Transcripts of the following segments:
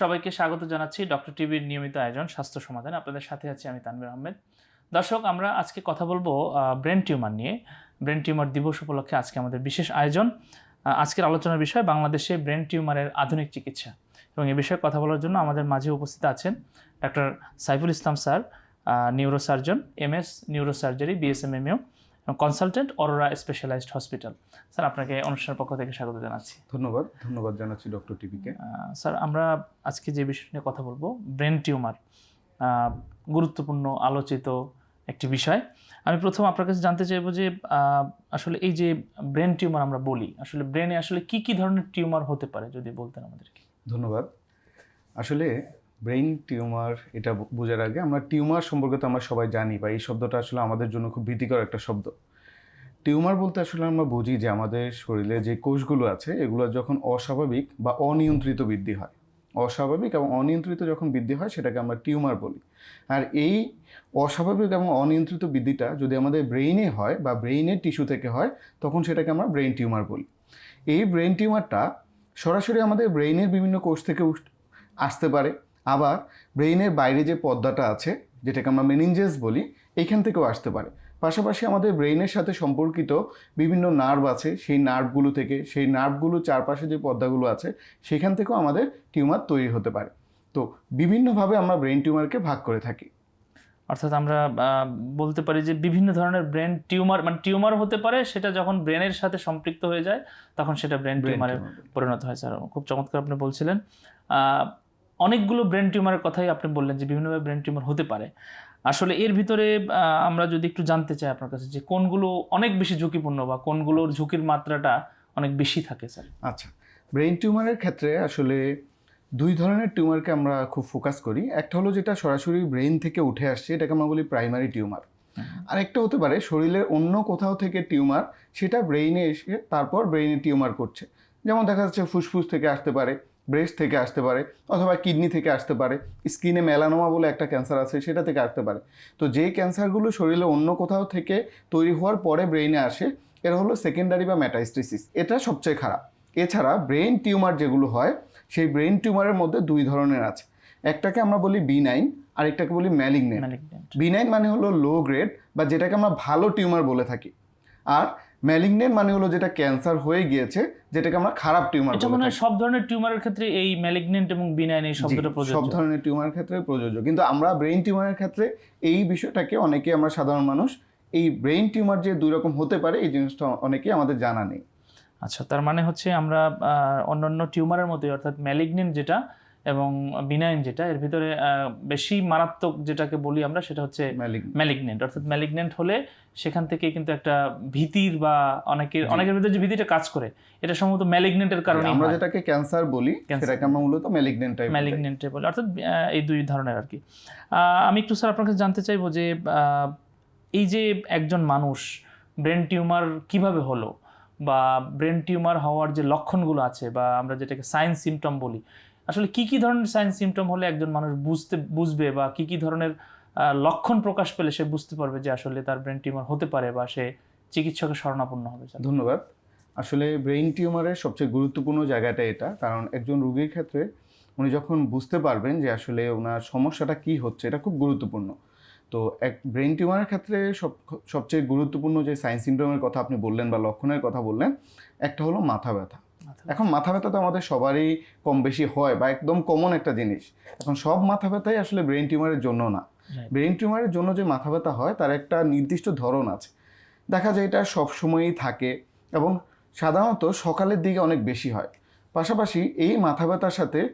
সবাইকে স্বাগত জানাচ্ছি ডক্টর টিভির নিয়মিত আয়োজন, স্বাস্থ্য সমাধান। আপনাদের সাথে আছি আমি তানভীর আহমেদ। দর্শক, আমরা আজকে কথা বলব ব্রেন টিউমার নিয়ে। ব্রেন টিউমার দিবস উপলক্ষে আজকে আমাদের বিশেষ আয়োজন। আজকের আলোচনার বিষয় বাংলাদেশে ব্রেন টিউমারের আধুনিক চিকিৎসা। এবং এ বিষয়ে কথা বলার জন্য আমাদের মাঝে উপস্থিত আছেন doctor Saiful Islam sir neurosurgeon M S neurosurgery BSMMU এবং consultant Aurora specialised hospital sir আপনাকে অনুষ্ঠানের পক্ষ থেকে স্বাগত জানাচ্ছি। ধন্যবাদ ধন্যবাদ জানাচ্ছি ডক্টর টিভিকে স্যার আমরা আজকে যে বিষয় নিয়ে কথা বলব ব্রেন টিউমার গুরুত্বপূর্ণ আলোচিত একটি বিষয়। আমি প্রথম আপনার কাছে জানতে চাইব যে আসলে এই যে ব্রেন টিউমার আমরা বলি আসলে ব্রেনে আসলে কি কি ধরনের টিউমার হতে পারে যদি বলতেন আমাদেরকে। ধন্যবাদ। আসলে ব্রেইন টিউমার এটা বোঝার আগে আমরা টিউমার সম্পর্কে তো আমরা সবাই জানি বা এই শব্দটা আসলে আমাদের জন্য খুব ভীতিকর একটা শব্দ। টিউমার বলতে আসলে আমরা বুঝি যে আমাদের শরীরে যে কোষগুলো আছে, এগুলো যখন অস্বাভাবিক বা অনিয়ন্ত্রিত বৃদ্ধি হয়। অস্বাভাবিক এবং অনিয়ন্ত্রিত যখন বৃদ্ধি হয়, সেটাকে আমরা টিউমার বলি। আর এই অস্বাভাবিক এবং অনিয়ন্ত্রিত বৃদ্ধিটা যদি আমাদের ব্রেইনে হয় বা ব্রেইনের টিস্যু থেকে হয়, তখন সেটাকে আমরা ব্রেইন টিউমার বলি। এই ব্রেইন টিউমারটা সরাসরি আমাদের ব্রেইনের বিভিন্ন কোষ থেকে আসতে পারে। আবার ব্রেইনের বাইরে যে পর্দাটা আছে যেটাকে আমরা মেনিনজেস বলি এইখান থেকেও আসতে পারে। পাশাপাশি আমাদের ব্রেইনের সাথে সম্পর্কিত বিভিন্ন নার্ভ আছে সেই নার্ভগুলো থেকে সেই নার্ভগুলো চারপাশে যে পর্দাগুলো আছে সেখান থেকেও আমাদের টিউমার তৈরি হতে পারে। তো বিভিন্নভাবে আমরা ব্রেইন টিউমারকে ভাগ করে থাকি। অর্থাৎ আমরা বলতে পারি যে বিভিন্ন ধরনের ব্রেন টিউমার মানে টিউমার হতে পারে সেটা যখন ব্রেনের সাথে সম্পৃক্ত হয়ে যায় তখন সেটা ব্রেন টিউমারে পরিণত হয়। স্যার খুব চমৎকার আপনি বলছিলেন। অনেকগুলো ব্রেন টিউমারের কথাই আপনি বললেন যে বিভিন্নভাবে ব্রেন টিউমার হতে পারে। আসলে এর ভিতরে আমরা যদি একটু জানতে চাই আপনার কাছে যে কোনগুলো অনেক বেশি ঝুঁকিপূর্ণ বা কোনগুলোর ঝুঁকির মাত্রাটা অনেক বেশি থাকে স্যার? আচ্ছা ব্রেইন টিউমারের ক্ষেত্রে আসলে দুই ধরনের টিউমারকে আমরা খুব ফোকাস করি। একটা হলো যেটা সরাসরি ব্রেইন থেকে উঠে আসছে এটাকে আমরা বলি প্রাইমারি টিউমার আরেকটা হতে পারে শরীরের অন্য কোথাও থেকে টিউমার সেটা ব্রেইনে এসে তারপর ব্রেইনে টিউমার করছে। যেমন দেখা যাচ্ছে ফুসফুস থেকে আসতে পারে ব্রেস্ট থেকে আসতে পারে অথবা কিডনি থেকে আসতে পারে। স্কিনে মেলানোমা বলে একটা ক্যান্সার আছে সেটা থেকে আসতে পারে। তো যেই ক্যান্সারগুলো শরীরে অন্য কোথাও থেকে তৈরি হওয়ার পরে ব্রেইনে আসে এরা হলো সেকেন্ডারি বা ম্যাটাইস্টিসিস এটা সবচেয়ে খারাপ। এছাড়া ব্রেইন টিউমার যেগুলো হয় সেই ব্রেইন টিউমারের মধ্যে দুই ধরনের আছে। একটাকে আমরা বলি বি নাইন আরেকটাকে বলি ম্যালিগনেন্ট ম্যালিগনেন্ট বিনাইন মানে হলো লো গ্রেড বা যেটাকে আমরা ভালো টিউমার বলে থাকি। আর ম্যালিগনেন্ট মানে হলো যেটা ক্যান্সার হয়ে গিয়েছে যেটাকে আমরা খারাপ টিউমার এটা বলে মনে সব ধরনের টিউমারের ক্ষেত্রে এই ম্যালিগনেন্ট এবং বিনাইন এই শব্দটা সব ধরনের টিউমারের ক্ষেত্রে প্রযোজ্য। কিন্তু আমরা ব্রেইন টিউমারের ক্ষেত্রে এই বিষয়টাকে অনেকে আমরা সাধারণ মানুষ এই ব্রেইন টিউমার যে দুই রকম হতে পারে এই জিনিসটা অনেকেই আমাদের জানা নেই। আচ্ছা তার মানে হচ্ছে আমরা অন্যান্য টিউমারের মধ্যে অর্থাৎ ম্যালিগনেন্ট যেটা এবং বিনাইন যেটা এর ভিতরে বেশি মারাত্মক যেটাকে বলি আমরা সেটা হচ্ছে ম্যালিগনেন্ট অর্থাৎ ম্যালিগনেন্ট হলে সেখান থেকে কিন্তু একটা ভীতির বা অনেকের অনেকের ভিতরে যে ভীতিটা কাজ করে এটা সম্ভবত ম্যালিগনেন্টের কারণে আমরা যেটাকে ক্যান্সার বলি সেটাকে আমরা মূলত ম্যালিগনেন্ট টাইপ ম্যালিগনেন্টে বলে অর্থাৎ এই দুই ধরনের আর কি। আমি একটু স্যার আপনার কাছে জানতে চাইব যে এই যে একজন মানুষ ব্রেন টিউমার কীভাবে হলো? বা ব্রেন টিউমার হওয়ার যে লক্ষণগুলো আছে বা আমরা যেটাকে সাইন সিমটম বলি আসলে কি কি ধরনের সাইন সিমটম হলে একজন মানুষ বুঝতে, বুঝবে বা কি কি ধরনের লক্ষণ প্রকাশ পেলে সে বুঝতে পারবে যে আসলে তার ব্রেন টিউমার হতে পারে বা সে চিকিৎসকের শরণাপন্ন হবে ধন্যবাদ। আসলে ব্রেইন টিউমারের সবচেয়ে গুরুত্বপূর্ণ জায়গাটা এটা, কারণ একজন রুগীর ক্ষেত্রে উনি যখন বুঝতে পারবেন যে আসলে ওনার সমস্যাটা কি হচ্ছে, এটা খুব গুরুত্বপূর্ণ। তো এক ব্রেইন টিউমারের ক্ষেত্রে সব, সবচেয়ে গুরুত্বপূর্ণ যে সাইন সিমটমের কথা আপনি বললেন বা লক্ষণের কথা বললেন, একটা হলো মাথা ব্যথা। এখন মাথা ব্যথা তো আমাদের সবারই কম বেশি হয় বা একদম কমন একটা জিনিস। এখন সব মাথা ব্যথাই আসলে ব্রেইন টিউমারের জন্য না. ব্রেইন টিউমারের জন্য যে মাথা ব্যথা হয় তার একটা নির্দিষ্ট ধরন আছে। দেখা যায় এটা সবসময়ই থাকে এবং সাধারণত সকালের দিকে অনেক বেশি হয়। পাশাপাশি এই মাথা ব্যথার সাথে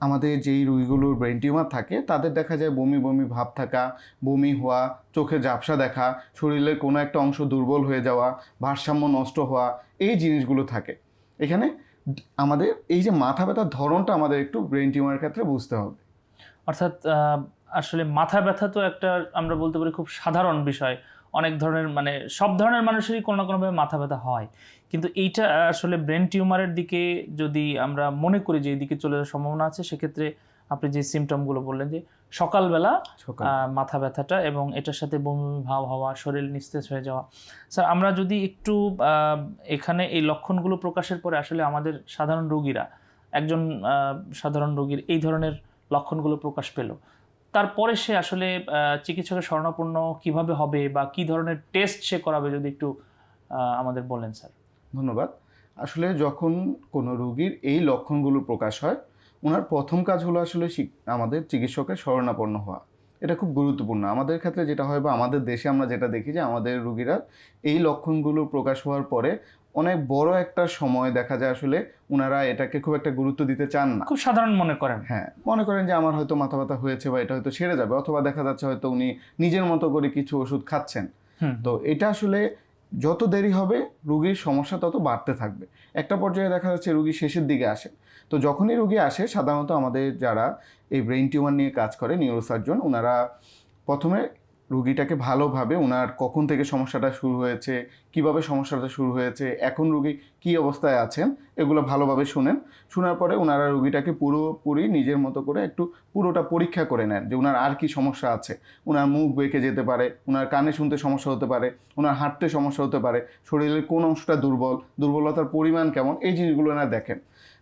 আমাদের যেই রুইগুলোর ব্রেন টিউমার থাকে তাদের দেখা যায় বমি বমি ভাব থাকা বমি হওয়া চোখে ঝাপসা দেখা শরীরের কোনো একটা অংশ দুর্বল হয়ে যাওয়া ভারসাম্য নষ্ট হওয়া এই জিনিসগুলো থাকে। এখানে আমাদের এই যে মাথা ব্যথার ধরনটা আমাদের একটু ব্রেন টিউমারের ক্ষেত্রে বুঝতে হবে। অর্থাৎ আসলে মাথা ব্যথা তো একটা আমরা বলতে পারি খুব সাধারণ বিষয়। অনেক ধরনের মানে সব ধরনের মানুষেরই কোনো না কোনোভাবে মাথা ব্যথা হয়। কিন্তু এইটা আসলে ব্রেন টিউমারের দিকে যদি আমরা মনে করি যে এই দিকে চলে যাওয়ার সম্ভাবনা আছে, সেক্ষেত্রে আপনি যে সিমটমগুলো বললেন যে সকালবেলা মাথা ব্যথাটা এবং এটার সাথে বমি ভাব হওয়া শরীর নিস্তেজ হয়ে যাওয়া। স্যার আমরা যদি একটু এখানে এই লক্ষণগুলো প্রকাশের পরে আসলে আমাদের সাধারণ রোগীরা একজন সাধারণ রোগীর এই ধরনের লক্ষণগুলো প্রকাশ পেল। তারপরে সে আসলে চিকিৎসকের শরণাপন্ন কীভাবে হবে বা কি ধরনের টেস্ট সে করাবে যদি একটু আমাদের বলেন স্যার। ধন্যবাদ। আসলে যখন কোনো রোগীর এই লক্ষণগুলো প্রকাশ হয় ওনার প্রথম কাজ হলো আসলে আমাদের চিকিৎসকের শরণাপন্ন হওয়া। এটা খুব গুরুত্বপূর্ণ। আমাদের ক্ষেত্রে যেটা হয় বা আমাদের দেশে আমরা যেটা দেখি যে আমাদের রুগীরা এই লক্ষণগুলো প্রকাশ হওয়ার পরে অনেক বড় একটা সময় দেখা যায় আসলে ওনারা এটাকে খুব একটা গুরুত্ব দিতে চান না। খুব সাধারণ মনে করেন। হ্যাঁ মনে করেন যে আমার হয়তো মাথা ব্যথা হয়েছে বা এটা হয়তো সেরে যাবে অথবা দেখা যাচ্ছে হয়তো উনি নিজের মতো করে কিছু ওষুধ খাচ্ছেন। তো এটা আসলে যত দেরি হবে, রুগীর সমস্যা তত বাড়তে থাকবে। একটা পর্যায়ে দেখা যাচ্ছে রুগী শেষের দিকে আসে। তো যখনই রুগী আসে, সাধারণত আমাদের যারা এই ব্রেন টিউমার নিয়ে কাজ করে নিউরোসার্জন ওনারা প্রথমে রুগীটাকে ভালোভাবে ওনার কখন থেকে সমস্যাটা শুরু হয়েছে, কীভাবে সমস্যাটা শুরু হয়েছে, এখন রুগী কী অবস্থায় আছেন, এগুলো ভালোভাবে শুনেন। শোনার পরে ওনারা রুগীটাকে পুরোপুরি নিজের মতো করে একটু পুরোটা পরীক্ষা করে নেন যে ওনার আর কি সমস্যা আছে। ওনার মুখ বেঁকে যেতে পারে, ওনার কানে শুনতে সমস্যা হতে পারে, ওনার হাঁটতে সমস্যা হতে পারে, শরীরের কোন অংশটা দুর্বল, দুর্বলতার পরিমাণ কেমন, এই জিনিসগুলো না দেখেন।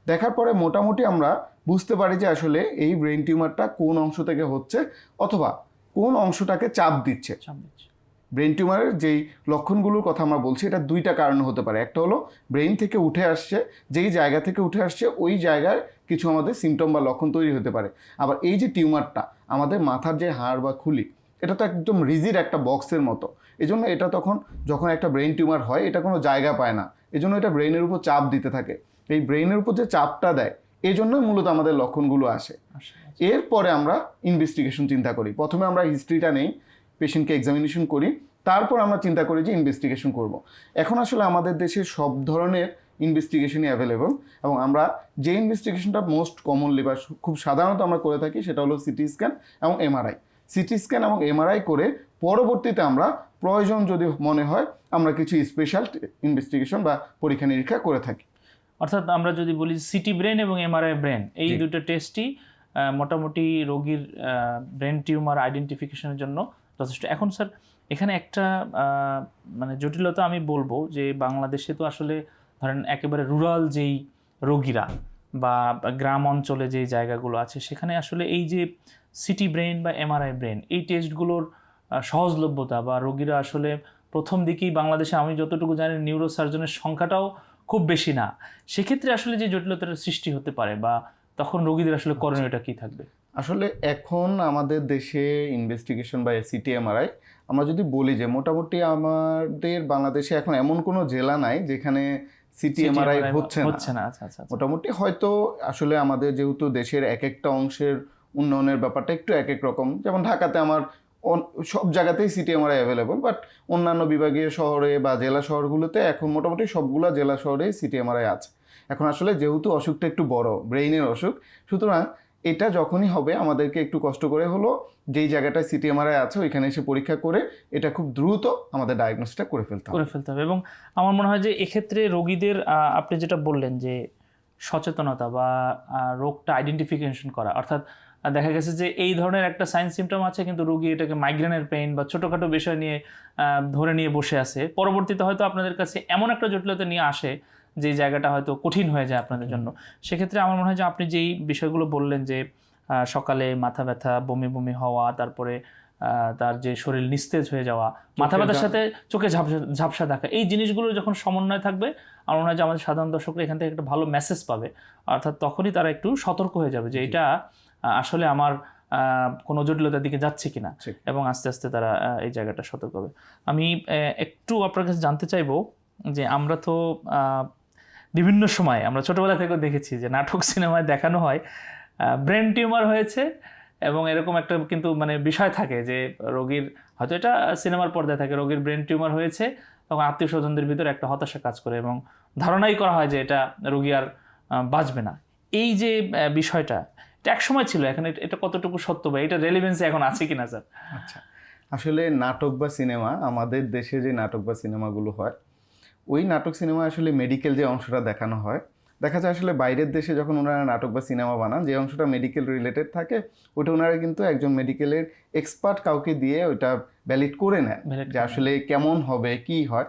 দেখার পরে মোটামুটি আমরা বুঝতে পারি যে আসলে এই ব্রেন টিউমারটা কোন অংশ থেকে হচ্ছে, অথবা কোন অংশটাকে চাপ দিচ্ছে? ব্রেন টিউমারের যেই লক্ষণগুলোর কথা আমরা বলছি এটা দুইটা কারণে হতে পারে। একটা হলো ব্রেন থেকে উঠে আসছে যেই জায়গা থেকে উঠে আসছে ওই জায়গায় কিছু আমাদের সিমটম বা লক্ষণ তৈরি হতে পারে। আবার এই যে টিউমারটা আমাদের মাথার যে হাড় বা খুলি এটা তো একদম রিজিড একটা বক্সের মতো। এজন্য এটা তখন যখন একটা ব্রেন টিউমার হয় এটা কোনো জায়গা পায় না। এজন্য এটা ব্রেনের উপর চাপ দিতে থাকে। এই ব্রেনের উপর যে চাপটা দেয় এই জন্যই মূলত আমাদের লক্ষণগুলো আসে। এরপরে আমরা ইনভেস্টিগেশন চিন্তা করি। প্রথমে আমরা হিস্ট্রিটা নেই পেশেন্টকে এক্সামিনেশন করি তারপর আমরা চিন্তা করি যে ইনভেস্টিগেশন করব। এখন আসলে আমাদের দেশে সব ধরনের ইনভেস্টিগেশনই অ্যাভেলেবল এবং আমরা যে ইনভেস্টিগেশনটা মোস্ট কমনলি বা খুব সাধারণত আমরা করে থাকি সেটা হলো সিটি স্ক্যান এবং এমআরআই সিটি স্ক্যান এবং এমআরআই করে পরবর্তীতে আমরা প্রয়োজন যদি মনে হয় আমরা কিছু স্পেশাল ইনভেস্টিগেশন বা পরীক্ষা নিরীক্ষা করে থাকি। অর্থাৎ আমরা যদি বলি সিটি ব্রেন এবং এমআরআই ব্রেন এই দুটো টেস্টই মোটামুটি রোগীর ব্রেন টিউমার আইডেন্টিফিকেশনের জন্য যথেষ্ট। এখন স্যার এখানে একটা মানে জটিলতা আমি বলব যে বাংলাদেশে তো আসলে ধরেন একেবারে রুরাল যেই রোগীরা বা গ্রাম অঞ্চলে যেই জায়গাগুলো আছে সেখানে আসলে এই যে সিটি ব্রেন বা এমআরআই ব্রেন এই টেস্টগুলোর সহজলভ্যতা বা রোগীরা আসলে প্রথম দিকেই বাংলাদেশে আমি যতটুকু জানি নিউরোসার্জনের সংখ্যাটাও খুব বেশি না। সেক্ষেত্রে আসলে যে জটিলতার সৃষ্টি হতে পারে বা তখন রোগীদের আসলে করণীয়টা কি থাকবে? আসলে এখন আমাদের দেশে ইনভেস্টিগেশন বা সিটি এমআরআই আমরা যদি বলি যে মোটামুটি আমাদের বাংলাদেশে এখন এমন কোনো জেলা নাই যেখানে সিটি এমআরআই হচ্ছে না। আচ্ছা আচ্ছা আচ্ছা। মোটামুটি হয়তো আসলে আমাদের যেহেতু দেশের এক একটা অংশের উন্নয়নের ব্যাপারটা একটু এক এক রকম। যেমন ঢাকাতে আমার সব জায়গাতেই সিটি এমআরআই অ্যাভেলেবল বাট অন্যান্য বিভাগীয় শহরে বা জেলা শহরগুলোতে এখন মোটামুটি সবগুলো জেলা শহরেই সিটি এমআরআই আছে। এখন আসলে যেহেতু অসুখটা একটু বড় ব্রেইনের অসুখ, সুতরাং এটা যখনই হবে আমাদেরকে একটু কষ্ট করে হলো যেই জায়গাটায় সিটি এমআরআই আছে ওইখানে এসে পরীক্ষা করে এটা খুব দ্রুত আমাদের ডায়াগনোসটা করে ফেলতে করে ফেলতে হবে এবং আমার মনে হয় যে এক্ষেত্রে রোগীদের আপনি যেটা বললেন যে সচেতনতা বা রোগটা আইডেন্টিফিকেশন করা, অর্থাৎ আহ, দেখা গেছে যে এই ধরনের একটা সাইন সিমটম আছে কিন্তু রোগী এটাকে মাইগ্রেনের পেইন বা ছোটোখাটো বিষয় নিয়ে ধরে নিয়ে বসে আছে। পরবর্তীতে হয়তো আপনাদের কাছে এমন একটা জটিলতা নিয়ে আসে যে জায়গাটা হয়তো কঠিন হয়ে যায় আপনাদের জন্য। সেক্ষেত্রে আমার মনে হয় যে আপনি যেই বিষয়গুলো বললেন যে সকালে মাথা ব্যথা বমি বমি হওয়া তারপরে তার যে শরীর নিস্তেজ হয়ে যাওয়া মাথা ব্যথার সাথে চোখে ঝাপসা ঝাপসা দেখা এই জিনিসগুলো যখন সমন্বয় থাকবে আমার মনে হয় যে আমাদের সাধারণ দর্শকরা এখান থেকে একটা ভালো মেসেজ পাবে। অর্থাৎ তখনই তারা একটু সতর্ক হয়ে যাবে যে এটা আসলে আমার কোনো জটিলতার দিকে যাচ্ছে কিনা। এবং আস্তে আস্তে তারা এই জায়গাটা সতর্ক হবে আমি একটু আপনার কাছে জানতে চাইব যে আমরা তো বিভিন্ন সময় আমরা ছোটবেলা থেকেও দেখেছি যে নাটক সিনেমায় দেখানো হয় ব্রেন টিউমার হয়েছে এবং এরকম একটা কিন্তু মানে বিষয় থাকে যে রোগীর হয়তো এটা সিনেমার পর্দায় থাকে রোগীর ব্রেন টিউমার হয়েছে এবং আত্মীয় স্বজনদের ভিতরে একটা হতাশা কাজ করে এবং ধারণাই করা হয় যে এটা রোগী আর বাঁচবে না এই যে বিষয়টা এক সময় ছিল এখন এটা- কতটুকু সত্য বা এটা রেলিভেন্সি এখন আছে কিনা স্যার? আচ্ছা আসলে নাটক বা সিনেমা আমাদের দেশে যে নাটক বা সিনেমাগুলো হয় ওই নাটক সিনেমা আসলে মেডিকেল যে অংশটা দেখানো হয় দেখা যায় আসলে বাইরের দেশে যখন ওনারা নাটক বা সিনেমা বানান যে অংশটা মেডিকেল রিলেটেড থাকে ওটা ওনারা কিন্তু একজন মেডিকেলের এক্সপার্ট কাউকে দিয়ে ওইটা ভ্যালিড করে নেন যে আসলে কেমন হবে কি হয়।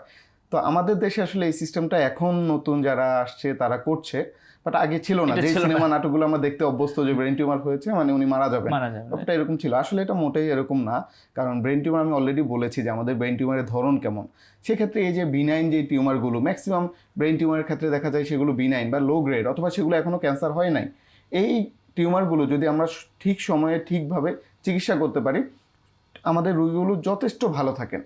তো আমাদের দেশে আসলে এই সিস্টেমটা এখন নতুন যারা আসছে তারা করছে। বাট আগে ছিল না। যে সিনেমা নাটকগুলো আমরা দেখতে অভ্যস্ত যে ব্রেন টিউমার হয়েছে মানে উনি মারা যাবেন। যাবে ব্যাপারটা এরকম ছিল। আসলে এটা মোটেই এরকম না। কারণ ব্রেন টিউমার আমি অলরেডি বলেছি যে আমাদের ব্রেন টিউমারের ধরন কেমন। সেক্ষেত্রে এই যে বিনাইন যে টিউমারগুলো ম্যাক্সিমাম ব্রেন টিউমারের ক্ষেত্রে দেখা যায় সেগুলো বিনাইন বা লো গ্রেড অথবা সেগুলো এখনও ক্যান্সার হয় নাই। এই টিউমারগুলো যদি আমরা ঠিক সময়ে ঠিকভাবে চিকিৎসা করতে পারি আমাদের রোগীগুলো যথেষ্ট ভালো থাকেন।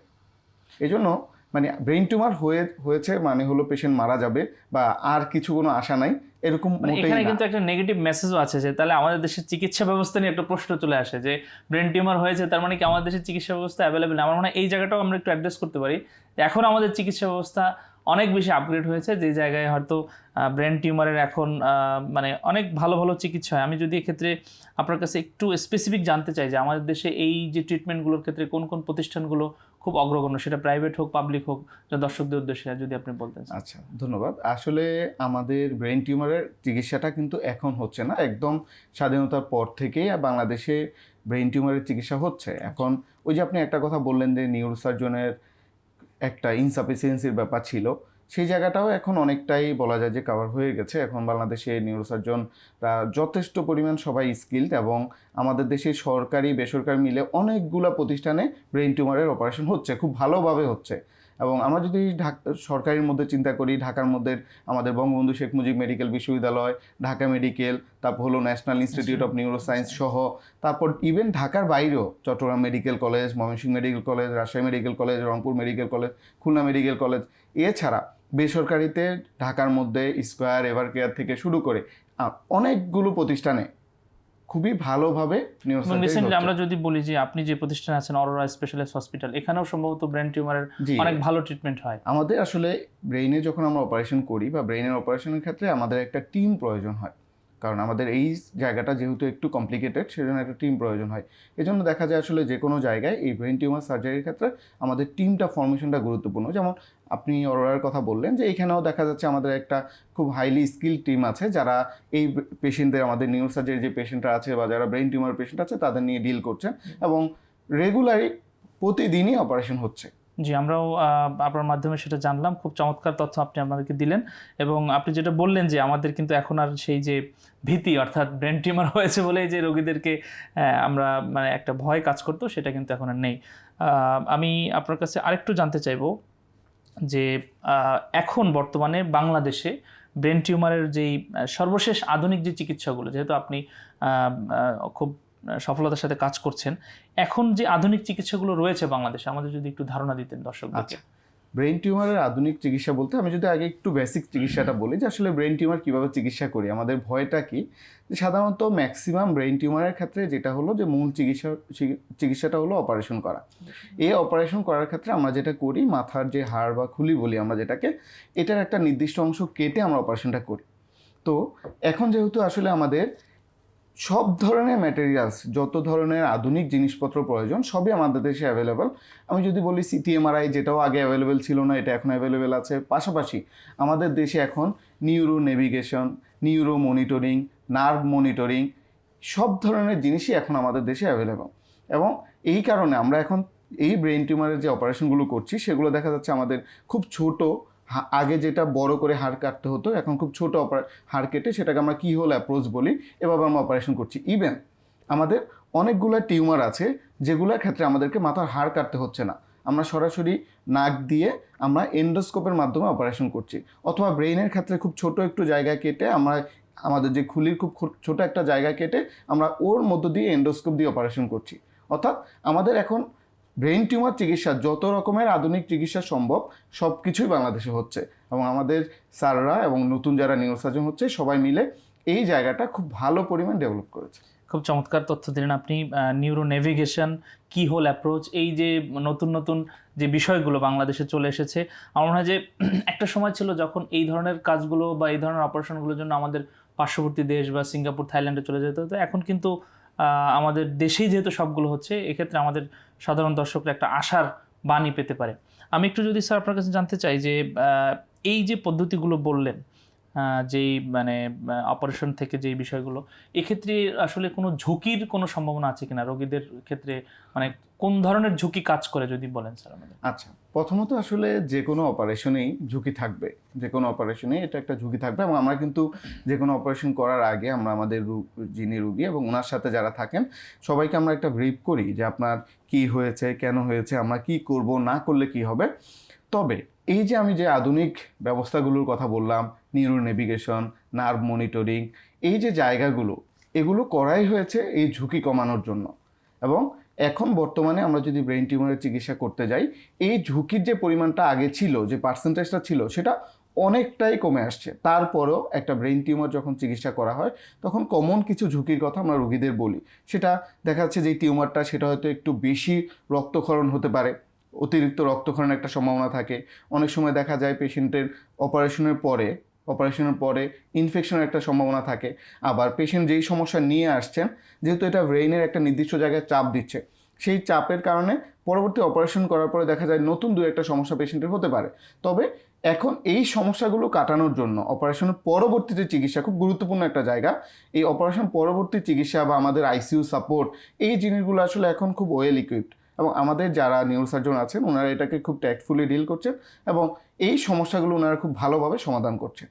এই জন্য মানে ব্রেন টিউমার হয়ে হয়েছে মানে হলো পেশেন্ট মারা যাবে বা আর কিছু কোনো আশা নাই এরকম মানে এখানে কিন্তু একটা নেগেটিভ মেসেজও আছে যে তাহলে আমাদের দেশের চিকিৎসা ব্যবস্থা নিয়ে একটা প্রশ্ন চলে আসে যে ব্রেন টিউমার হয়েছে তার মানে কি আমাদের দেশের চিকিৎসা ব্যবস্থা অ্যাভেলেবেল আমার মনে হয় এই জায়গাটাও আমরা একটু অ্যাড্রেস করতে পারি। এখন আমাদের চিকিৎসা ব্যবস্থা অনেক বেশি আপগ্রেড হয়েছে যে জায়গায় হয়তো ব্রেন টিউমারের এখন মানে অনেক ভালো ভালো চিকিৎসা হয়। আমি যদি এক্ষেত্রে আপনার কাছে একটু স্পেসিফিক জানতে চাই যে আমাদের দেশে এই যে ট্রিটমেন্টগুলোর ক্ষেত্রে কোন কোন প্রতিষ্ঠানগুলো খুব অগ্রগণ্য, সেটা প্রাইভেট হোক পাবলিক হোক দর্শকদের উদ্দেশ্যে যদি আপনি বলতেন। আচ্ছা ধন্যবাদ। আসলে আমাদের ব্রেন টিউমারের চিকিৎসাটা কিন্তু এখন হচ্ছে না, একদম স্বাধীনতার পর থেকেই বাংলাদেশে ব্রেন টিউমারের চিকিৎসা হচ্ছে। এখন ওই যে আপনি একটা কথা বললেন যে নিউরোসার্জনের একটা ইনসাফিসিয়েন্সির ব্যাপার ছিল সেই জায়গাটাও এখন অনেকটাই বলা যায় যে কাভার হয়ে গেছে। এখন বাংলাদেশে নিউরোসার্জনরা যথেষ্ট পরিমাণ সবাই স্কিলড এবং আমাদের দেশে সরকারি, বেসরকারি মিলে অনেকগুলো প্রতিষ্ঠানে ব্রেন টিউমারের অপারেশন হচ্ছে, খুব ভালোভাবে হচ্ছে। এবং আমরা যদি ঢাকা, সরকারের মধ্যে চিন্তা করি, ঢাকার মধ্যে আমাদের বঙ্গবন্ধু শেখ মুজিব মেডিকেল বিশ্ববিদ্যালয়, ঢাকা মেডিকেল তারপর হলো ন্যাশনাল ইনস্টিটিউট অফ নিউরোসায়েন্স সহ, তারপর ইভেন ঢাকার বাইরেও Chattogram medical college Mymensingh medical college Rajshahi medical college Rangpur medical college Khulna medical college এছাড়া বেসরকারিতে ঢাকার মধ্যে স্কোয়ার এভার কেয়ার থেকে শুরু করে অনেকগুলো প্রতিষ্ঠানে খুবই ভালোভাবে রিসেন্টলি আমরা যদি বলি যে আপনি যে প্রতিষ্ঠান আছেন অরোরা স্পেশালিস্ট হসপিটাল এখানেও সম্ভবত ব্রেন টিউমারের অনেক ভালো ট্রিটমেন্ট হয়। আমাদের আসলে ব্রেইনে যখন আমরা অপারেশন করি বা ব্রেইনের অপারেশনের ক্ষেত্রে আমাদের একটা টিম প্রয়োজন হয়। কারণ আমাদের এই জায়গাটা যেহেতু একটু কমপ্লিকেটেড সেজন্য একটা টিম প্রয়োজন হয়। এজন্য দেখা যায় আসলে যে কোনো জায়গায় এই ব্রেন টিউমার সার্জারির ক্ষেত্রে আমাদের টিমটা ফর্মেশনটা গুরুত্বপূর্ণ। যেমন আপনি অরোরার কথা বললেন যে এখানেও দেখা যাচ্ছে আমাদের একটা খুব হাইলি স্কিল টিম আছে যারা এই পেশেন্টদের আমাদের নিউরো সার্জারি যে পেশেন্টরা আছে বা যারা ব্রেন টিউমার পেশেন্ট আছে তাদের নিয়ে ডিল করছেন। এবং রেগুলারই প্রতিদিনই অপারেশন হচ্ছে। জি, আমরাও আপনার মাধ্যমে সেটা জানলাম। খুব চমৎকার তথ্য আপনি আমাদেরকে দিলেন এবং আপনি যেটা বললেন যে আমাদের কিন্তু এখন আর সেই যে ভীতি, অর্থাৎ ব্রেন টিউমার হয়েছে বলে যে রোগীদেরকে আমরা মানে একটা ভয় কাজ করতো, সেটা কিন্তু এখন আর নেই। আমি আপনার কাছে আরেকটু জানতে চাইব যে এখন বর্তমানে বাংলাদেশে ব্রেন টিউমারের যেই সর্বশেষ আধুনিক যে চিকিৎসাগুলো, যেহেতু আপনি খুব সফলতার সাথে কাজ করছেন। এখন যে আধুনিক চিকিৎসাগুলো রয়েছে বাংলাদেশে আমাদের যদি একটু ধারণা দিতেন দর্শকদেরকে। আচ্ছা। ব্রেন টিউমারের আধুনিক চিকিৎসা বলতে আমি যদি আগে একটু বেসিক চিকিৎসাটা বলি যে আসলে ব্রেন টিউমার কীভাবে চিকিৎসা করি আমাদের ভয়টা কি? যে সাধারণত ম্যাক্সিমাম ব্রেন টিউমারের ক্ষেত্রে যেটা হলো যে মূল চিকিৎসা চিকিৎসাটা হলো অপারেশন করা। এই অপারেশন করার ক্ষেত্রে আমরা যেটা করি মাথার যে হাড় বা খুলি বলি আমরা যেটাকে এটার একটা নির্দিষ্ট অংশ কেটে আমরা অপারেশনটা করি। তো এখন যেহেতু আসলে আমাদের সব ধরনের ম্যাটেরিয়ালস যত ধরনের আধুনিক জিনিসপত্র প্রয়োজন, সবই আমাদের দেশে অ্যাভেলেবেল আমি যদি বলি সিটিএমআরআই যেটাও আগে অ্যাভেলেবেল ছিল না, এটা এখন অ্যাভেলেবেল আছে। পাশাপাশি আমাদের দেশে এখন neuro navigation neuro monitoring nerve monitoring সব ধরনের জিনিসই এখন আমাদের দেশে অ্যাভেলেবল এবং এই কারণে আমরা এখন এই ব্রেন টিউমারের যে অপারেশনগুলো করছি, সেগুলো দেখা যাচ্ছে আমাদের খুব ছোট আগে যেটা বড় করে হাড় কাটতে হতো, এখন খুব ছোট অপার- হাড় কেটে সেটাকে আমরা কি হোল অ্যাপ্রোচ বলি, এভাবে আমরা অপারেশন করছি। ইভেন আমাদের অনেকগুলো টিউমার আছে, যেগুলোর ক্ষেত্রে আমাদেরকে মাথার হাড় কাটতে হচ্ছে না। আমরা সরাসরি নাক দিয়ে আমরা এন্ডোস্কোপের মাধ্যমে অপারেশন করছি। অথবা ব্রেইনের ক্ষেত্রে খুব ছোট একটু জায়গা কেটে আমরা, আমাদের যে খুলির খুব ছোট একটা জায়গা কেটে আমরা ওর মধ্য দিয়ে এন্ডোস্কোপ দিয়ে অপারেশন করছি। অর্থাৎ আমাদের এখন ব্রেন টিউমার চিকিৎসা যত রকমের আধুনিক চিকিৎসা সম্ভব সব কিছুই বাংলাদেশে হচ্ছে। এবং আমাদের স্যাররা এবং নতুন যারা নিউরোসার্জন হচ্ছে, সবাই মিলে এই জায়গাটা খুব ভালো পরিমাণ ডেভেলপ করেছে। খুব চমৎকার তথ্য দিলেন আপনি নিউরো নেভিগেশন কি হোল অ্যাপ্রোচ এই যে নতুন নতুন যে বিষয়গুলো বাংলাদেশে চলে এসেছে, আমার মনে হয় যে একটা সময় ছিল যখন এই ধরনের কাজগুলো বা এই ধরনের অপারেশনগুলোর জন্য আমাদের পার্শ্ববর্তী দেশ বা সিঙ্গাপুর, থাইল্যান্ডে চলে যেতে। হতো এখন কিন্তু আমাদের দেশেই যেহেতু সবগুলো হচ্ছে, এক্ষেত্রে আমাদের সাধারণ দর্শকরা একটা আশার বাণী পেতে পারে। আমি একটু যদি স্যার আপনার কাছে জানতে চাই যে এই যে পদ্ধতিগুলো বললেন যেই মানে অপারেশন থেকে যেই বিষয়গুলো, এক্ষেত্রে আসলে কোনো ঝুঁকির কোনো সম্ভাবনা আছে কিনা? রোগীদের ক্ষেত্রে মানে কোন ধরনের ঝুঁকি কাজ করে যদি বলেন স্যার আমাদের? আচ্ছা প্রথমত আসলে যে কোনো অপারেশনেই ঝুঁকি থাকবে। যে কোনো অপারেশনেই এটা একটা ঝুঁকি থাকবে এবং আমরা কিন্তু যে কোনো অপারেশন করার আগে আমরা আমাদের যিনি রুগী এবং ওনার সাথে যারা থাকেন, সবাইকে আমরা একটা ব্রিফ করি যে আপনার কি হয়েছে, কেন হয়েছে, আমরা কি করব, না করলে কি হবে? তবে এই যে আমি যে আধুনিক ব্যবস্থাগুলোর কথা বললাম নিউরো নেভিগেশন নার্ভ মনিটরিং এই যে জায়গাগুলো, এগুলো করাই হয়েছে এই ঝুঁকি কমানোর জন্য। এবং এখন বর্তমানে আমরা যদি ব্রেন টিউমারের চিকিৎসা করতে যাই, এই ঝুঁকির যে পরিমাণটা আগে ছিল, যে পার্সেন্টেজটা ছিল, সেটা অনেকটাই কমে আসছে। তারপরেও একটা ব্রেন টিউমার যখন চিকিৎসা করা হয়, তখন কমন কিছু ঝুঁকির কথা আমরা রোগীদের বলি। সেটা দেখা যাচ্ছে যে টিউমারটা সেটা হয়তো একটু বেশি রক্তক্ষরণ হতে পারে, অতিরিক্ত রক্তক্ষরণের একটা সম্ভাবনা থাকে। অনেক সময় দেখা যায় পেশেন্টের অপারেশনের পরে অপারেশনের পরে ইনফেকশনের একটা সম্ভাবনা থাকে। আবার পেশেন্ট যেই সমস্যা নিয়ে আসছেন, যেহেতু এটা ব্রেইনের একটা নির্দিষ্ট জায়গায় চাপ দিচ্ছে, সেই চাপের কারণে পরবর্তী অপারেশন করার পরে দেখা যায় নতুন দু একটা সমস্যা পেশেন্টের হতে পারে। তবে এখন এই সমস্যাগুলো কাটানোর জন্য অপারেশনের পরবর্তী যে চিকিৎসা, খুব গুরুত্বপূর্ণ একটা জায়গা, এই অপারেশন পরবর্তী চিকিৎসা বা আমাদের আইসিইউ সাপোর্ট এই জিনিসগুলো আসলে এখন খুব ওয়েল ইকুইপড এবং আমাদের যারা নিউরোসার্জন আছেন, ওনারা এটাকে খুব ট্যাক্টফুলি ডিল করছেন এবং এই সমস্যাগুলো ওনারা খুব ভালোভাবে সমাধান করছেন।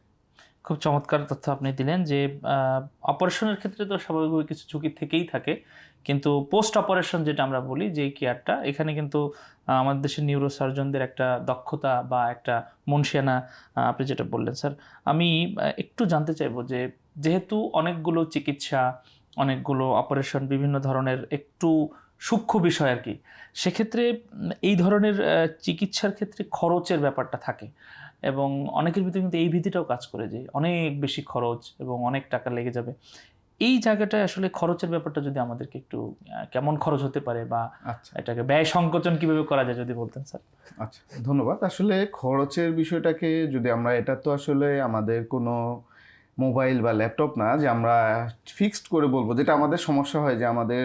খুব চমৎকার তথ্য আপনি দিলেন যে অপারেশনের ক্ষেত্রে তো স্বাভাবিকভাবে কিছু ঝুঁকি থেকেই থাকে। কিন্তু পোস্ট অপারেশন যেটা আমরা বলি, যে কেয়ারটা, এখানে কিন্তু আমাদের দেশের নিউরো সার্জনদের একটা দক্ষতা বা একটা মনসিয়ানা আপনি যেটা বললেন, স্যার। আমি একটু জানতে চাইব যে, যেহেতু অনেকগুলো চিকিৎসা, অনেকগুলো অপারেশন, বিভিন্ন ধরনের একটু সূক্ষ্ম বিষয় আর কি, সেক্ষেত্রে এই ধরনের চিকিৎসার ক্ষেত্রে খরচের ব্যাপারটা থাকে। এবং অনেকের ভিতরে কিন্তু এই ভীতিটাও কাজ করে যে অনেক বেশি খরচ এবং অনেক টাকা লেগে যাবে। এই জায়গাটায় আসলে খরচের ব্যাপারটা যদি আমাদেরকে একটু কেমন খরচ হতে পারে বা আচ্ছা। এটাকে ব্যয় সংকোচন কীভাবে করা যায় যদি বলতেন স্যার? আচ্ছা ধন্যবাদ। আসলে খরচের বিষয়টাকে যদি আমরা এটা তো আসলে আমাদের কোনো মোবাইল বা ল্যাপটপ না যে আমরা ফিক্সড করে বলব যেটা আমাদের সমস্যা হয় যে আমাদের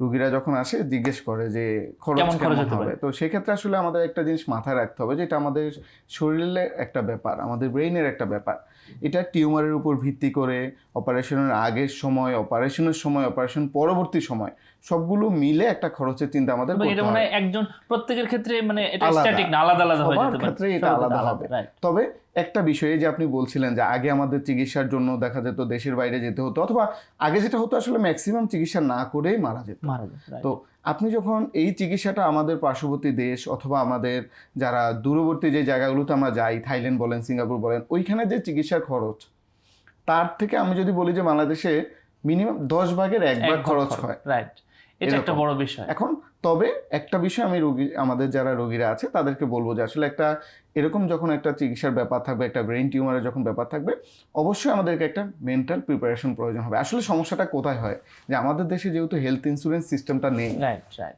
রুগীরা যখন আসে জিজ্ঞেস করে যে খরচ কেমন খরচ হবে? তো সেক্ষেত্রে আসলে আমাদের একটা জিনিস মাথায় রাখতে হবে যেটা আমাদের শরীরের একটা ব্যাপার আমাদের ব্রেইনের একটা ব্যাপার এটা টিউমারের উপর ভিত্তি করে অপারেশনের আগের সময় অপারেশনের সময় অপারেশন পরবর্তী সময় সবগুলো মিলে একটা খরচের চিন্তা আমাদের করতে এটা মানে একজন প্রত্যেকের ক্ষেত্রে মানে এটা। স্ট্যাটিক না আলাদা আলাদা হয়ে যেতে পারে ক্ষেত্রে এটা আলাদা হবে। তবে একটা বিষয়ে যে আপনি বলছিলেন যে আগে আমাদের চিকিৎসার জন্য দেখা যেত দেশের বাইরে যেতে হতো অথবা আগে যেটা হতো আসলে ম্যাক্সিমাম চিকিৎসা না করেই মারা যেত। মারা right. তো আপনি যখন এই চিকিৎসাটা আমাদের পার্শ্ববর্তী দেশ অথবা আমাদের যারা দূরবর্তী যে জায়গাগুলোতে আমরা যাই থাইল্যান্ড বলেন সিঙ্গাপুর বলেন ওইখানে যে চিকিৎসার খরচ তার থেকে আমি যদি বলি যে বাংলাদেশে মিনিমাম দশ ভাগের এক ভাগ খরচ হয়। রাইট এটা একটা বড় বিষয়। এখন তবে একটা বিষয় আমি রোগী আমাদের যারা রোগীরা আছে তাদেরকে বলব যে আসলে একটা এরকম যখন একটা চিকিৎসার ব্যাপার থাকবে একটা ব্রেন টিউমারের যখন ব্যাপার থাকবে অবশ্যই আমাদেরকে একটা মেন্টাল প্রিপারেশন প্রয়োজন হবে। আসলে সমস্যাটা কোথায় হয়? যে আমাদের দেশে যেহেতু হেলথ ইন্স্যুরেন্স সিস্টেমটা নেই।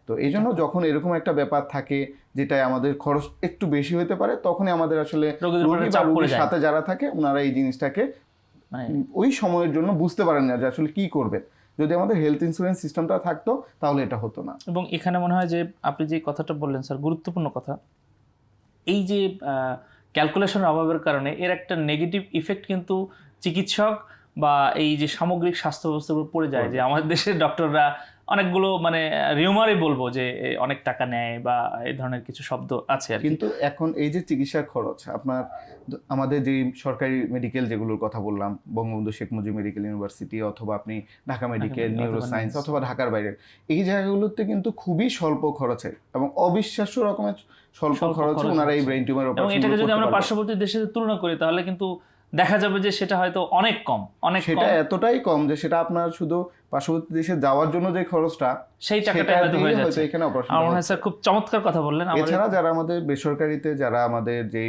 তো এই জন্য যখন এরকম একটা ব্যাপার থাকে যেটায় আমাদের খরচ একটু বেশি হতে পারে তখনই আমাদের আসলে রোগী বা রোগীর সাথে যারা থাকে ওনারা এই জিনিসটাকে মানে ওই সময়ের জন্য বুঝতে পারেন না যে আসলে কি করবেন যদি আমাদের হেলথ ইন্স্যুরেন্স সিস্টেমটা থাকতো তাহলে এটা হতো না। এবং এখানে মনে হয় যে আপনি যে কথাটা বললেন স্যার গুরুত্বপূর্ণ কথা। এই যে ক্যালকুলেশনের অভাবের কারণে এর একটা নেগেটিভ ইফেক্ট কিন্তু চিকিৎসক বা এই যে সামগ্রিক স্বাস্থ্য ব্যবস্থার উপর পড়ে যায় যে আমাদের দেশের ডক্টররা অনেকগুলো মানে রিউমারই বলব যে অনেক টাকা নেয় বা এই ধরনের কিছু শব্দ আছে আর কিন্তু এখন এই যে চিকিৎসার খরচ আপনার আমাদের যে সরকারি মেডিকেল যেগুলোর কথা বললাম বঙ্গবন্ধু শেখ মুজিব মেডিকেল ইউনিভার্সিটি অথবা আপনি ঢাকা মেডিকেল নিউরো সায়েন্স অথবা ঢাকার বাইরে এই জায়গাগুলোতে কিন্তু খুবই স্বল্প খরচে এবং অবিশ্বাস্য রকমের স্বল্প খরচে ওনারা এই ব্রেন টিউমার এবং এটাকে যদি আমরা পার্শ্ববর্তী দেশের সাথে তুলনা করি তাহলে কিন্তু দেখা যাবে যে সেটা হয়তো অনেক কম অনেক সেটা এতটাই কম যে সেটা আপনার শুধু পার্শ্ববর্তী দেশে যাওয়ার জন্য যে খরচটা সেই টাকাটা হয়তো হয়ে যাচ্ছে। এখানে অপারেশন আমার মনে স্যার খুব চমৎকার কথা বললেন। এছাড়া যারা আমাদের বেসরকারিতে যারা আমাদের যে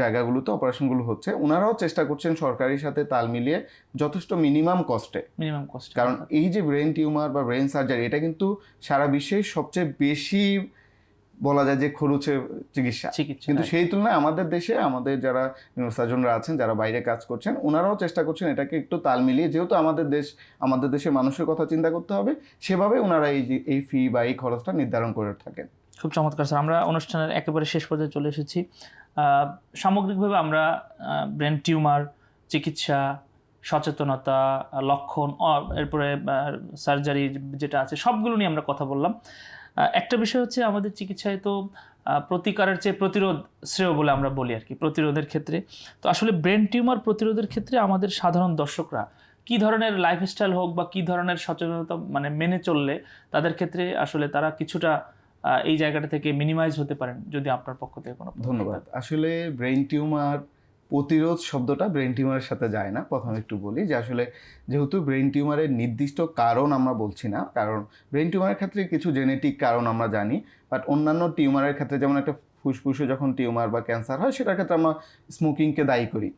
জায়গাগুলোতে অপারেশনগুলো হচ্ছে ওনারাও চেষ্টা করছেন সরকারের সাথে তাল মিলিয়ে যথেষ্ট মিনিমাম কস্টে মিনিমাম কস্ট কারণ এই যে ব্রেন টিউমার বা ব্রেন সার্জারি এটা কিন্তু সারা বিশ্বের সবচেয়ে বেশি বলা যায় যে খরচের চিকিৎসা। কিন্তু সেই তুলনায় আমাদের দেশে আমাদের যারা নিউরোসার্জনরা আছেন যারা বাইরে কাজ করছেন ওনারাও চেষ্টা করছেন এটাকে একটু তাল মিলিয়ে যেহেতু আমাদের দেশ আমাদের দেশের মানুষের কথা চিন্তা করতে হবে সেভাবে ওনারা এই এই ফি বা এই খরচটা নির্ধারণ করে থাকেন। খুব চমৎকার স্যার আমরা অনুষ্ঠানের একেবারে শেষ পর্যায়ে চলে এসেছি। সামগ্রিকভাবে আমরা ব্রেন টিউমার চিকিৎসা সচেতনতা লক্ষণ এরপরে সার্জারি যেটা আছে সবগুলো নিয়ে আমরা কথা বললাম। একটা বিষয় হচ্ছে আমাদের চিকিৎসায় তো প্রতিকারের চেয়ে প্রতিরোধ শ্রেয় বলে আমরা বলি আর কি, প্রতিরোধের ক্ষেত্রে। তো আসলে ব্রেন টিউমার প্রতিরোধের ক্ষেত্রে আমাদের সাধারণ দর্শকরা কি ধরনের লাইফস্টাইল হোক বা কি ধরনের সচেতনতা মানে মেনে চললে তাদের ক্ষেত্রে আসলে তারা কিছুটা এই জায়গাটা থেকে মিনিমাইজ হতে পারেন যদি আপনার পক্ষ থেকে কোনো ধন্যবাদ। আসলে ব্রেন টিউমার প্রতিরোধ শব্দটা ব্রেন টিউমারের সাথে যায় না, প্রথমে একটু বলি যে আসলে যেহেতু ব্রেন টিউমারের নির্দিষ্ট কারণ আমরা বলছি না, কারণ ব্রেন টিউমারের ক্ষেত্রে কিছু জেনেটিক কারণ আমরা জানি বাট অন্যান্য টিউমারের ক্ষেত্রে যেমন একটা ফুসফুসে যখন টিউমার বা ক্যান্সার হয়, সেটার ক্ষেত্রে আমরা স্মোকিংকে দায়ী করি।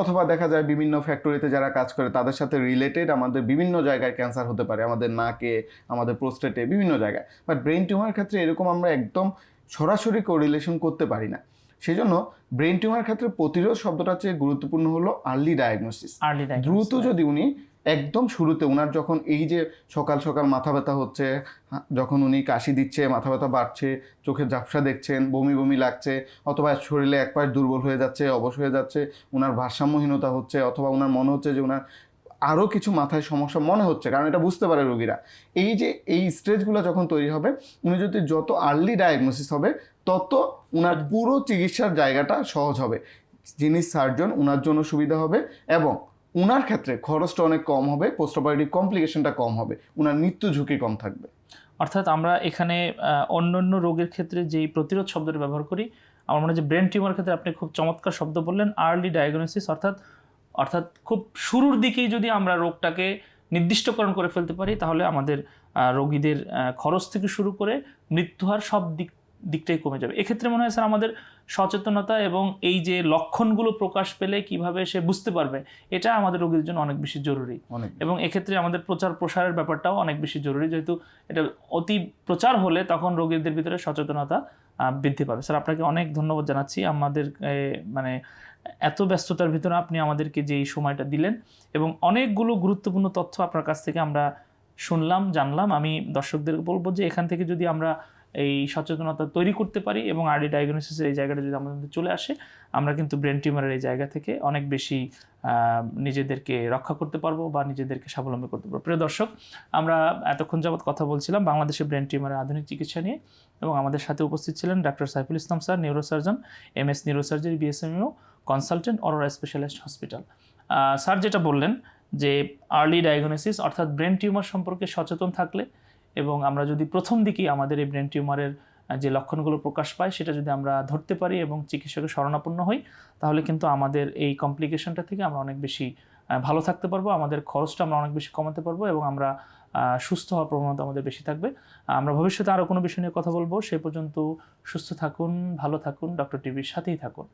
অথবা দেখা যায় বিভিন্ন ফ্যাক্টরিতে যারা কাজ করে, তাদের সাথে রিলেটেড আমাদের বিভিন্ন জায়গায় ক্যান্সার হতে পারে, আমাদের নাকে, আমাদের প্রোস্টেটে বিভিন্ন জায়গায়। বাট ব্রেন টিউমারের ক্ষেত্রে এরকম আমরা একদম সরাসরি কোরিলেশন করতে পারি না। সেই জন্য ব্রেন টিউমার ক্ষেত্রে প্রতিরোধ শব্দটা চেয়ে গুরুত্বপূর্ণ হলো আর্লি ডায়াগনোসিস দ্রুত যদি উনি একদম শুরুতে ওনার যখন এই যে সকাল সকাল মাথা ব্যথা হচ্ছে যখন উনি কাশি দিচ্ছে মাথা ব্যথা বাড়ছে চোখে ঝাপসা দেখছেন বমি বমি লাগছে অথবা শরীরে এক পাশ দুর্বল হয়ে যাচ্ছে অবশ হয়ে যাচ্ছে ওনার ভারসাম্যহীনতা হচ্ছে অথবা ওনার মনে হচ্ছে যে ওনার আরও কিছু মাথায় সমস্যা মনে হচ্ছে কারণ এটা বুঝতে পারে রোগীরা। এই যে এই স্ট্রেসগুলো যখন তৈরি হবে উনি যদি যত আর্লি ডায়াগনোসিস হবে তত ওনার পুরো চিকিৎসার জায়গাটা সহজ হবে। যিনি সার্জন ওনার জন্য সুবিধা হবে এবং ওনার ক্ষেত্রে খরচটা অনেক কম হবে পোস্ট অপারেটিভ কমপ্লিকেশনটা কম হবে ওনার মৃত্যু ঝুঁকি কম থাকবে। অর্থাৎ আমরা এখানে অন্যান্য রোগের ক্ষেত্রে যেই প্রতিরোধ শব্দটা ব্যবহার করি, আমার মনে হয় যে ব্রেন টিউমার ক্ষেত্রে আপনি খুব চমৎকার শব্দ বললেন আর্লি ডায়াগনোসিস অর্থাৎ অর্থাৎ খুব শুরুর দিকেই যদি আমরা রোগটাকে নির্দিষ্টকরণ করে ফেলতে পারি, তাহলে আমাদের রোগীদের খরচ থেকে শুরু করে মৃত্যুহার সব দিক দিকটাই কমে যাবে। এক্ষেত্রে মনে হয় স্যার আমাদের সচেতনতা এবং এই যে লক্ষণগুলো প্রকাশ পেলে কীভাবে সে বুঝতে পারবে এটা আমাদের রোগীদের জন্য অনেক বেশি জরুরি। এবং এক্ষেত্রে আমাদের প্রচার প্রসারের ব্যাপারটাও অনেক বেশি জরুরি। যেহেতু এটা অতি প্রচার হলে তখন রোগীদের ভিতরে সচেতনতা বৃদ্ধি পাবে। স্যার আপনাকে অনেক ধন্যবাদ জানাচ্ছি। আমাদের মানে এত ব্যস্ততার ভিতরে আপনি আমাদেরকে যে এই সময়টা দিলেন এবং অনেকগুলো গুরুত্বপূর্ণ তথ্য আপনার কাছ থেকে আমরা শুনলাম জানলাম। আমি দর্শকদের বলব যে এখান থেকে যদি আমরা এই সচেতনতা তৈরি করতে পারি এবং আর্লি ডায়াগনোসিসের এই জায়গাটা যদি আমাদের চলে আসে, আমরা কিন্তু ব্রেন টিউমারের এই জায়গা থেকে অনেক বেশি নিজেদেরকে রক্ষা করতে পারব বা নিজেদেরকে স্বাবলম্বী করতে পারব। প্রিয় দর্শক, আমরা এতক্ষণ যাবৎ কথা বলছিলাম বাংলাদেশের ব্রেন টিউমারের আধুনিক চিকিৎসা নিয়ে এবং আমাদের সাথে উপস্থিত ছিলেন doctor Saiful Islam sir neurosurgeon M S neurosurgery BSMU consultant Aurora specialist hospital sir যেটা বললেন যে আর্লি ডায়াগনোসিস অর্থাৎ ব্রেন টিউমার সম্পর্কে সচেতন থাকলে এবং আমরা যদি প্রথম দিকেই আমাদের এই ব্রেন টিউমারের যে লক্ষণগুলো প্রকাশ পায়, সেটা যদি আমরা ধরতে পারি এবং চিকিৎসকের শরণাপন্ন হই, তাহলে কিন্তু আমাদের এই কমপ্লিকেশনটা থেকে আমরা অনেক বেশি ভালো থাকতে পারব, আমাদের খরচটা আমরা অনেক বেশি কমাতে পারব এবং আমরা সুস্থ হওয়ার প্রবণতা আমাদের বেশি থাকবে। আমরা ভবিষ্যতে আরও কোনো বিষয় নিয়ে কথা বলব, সে পর্যন্ত সুস্থ থাকুন, ভালো থাকুন, ডক্টর টিভির সাথেই থাকুন।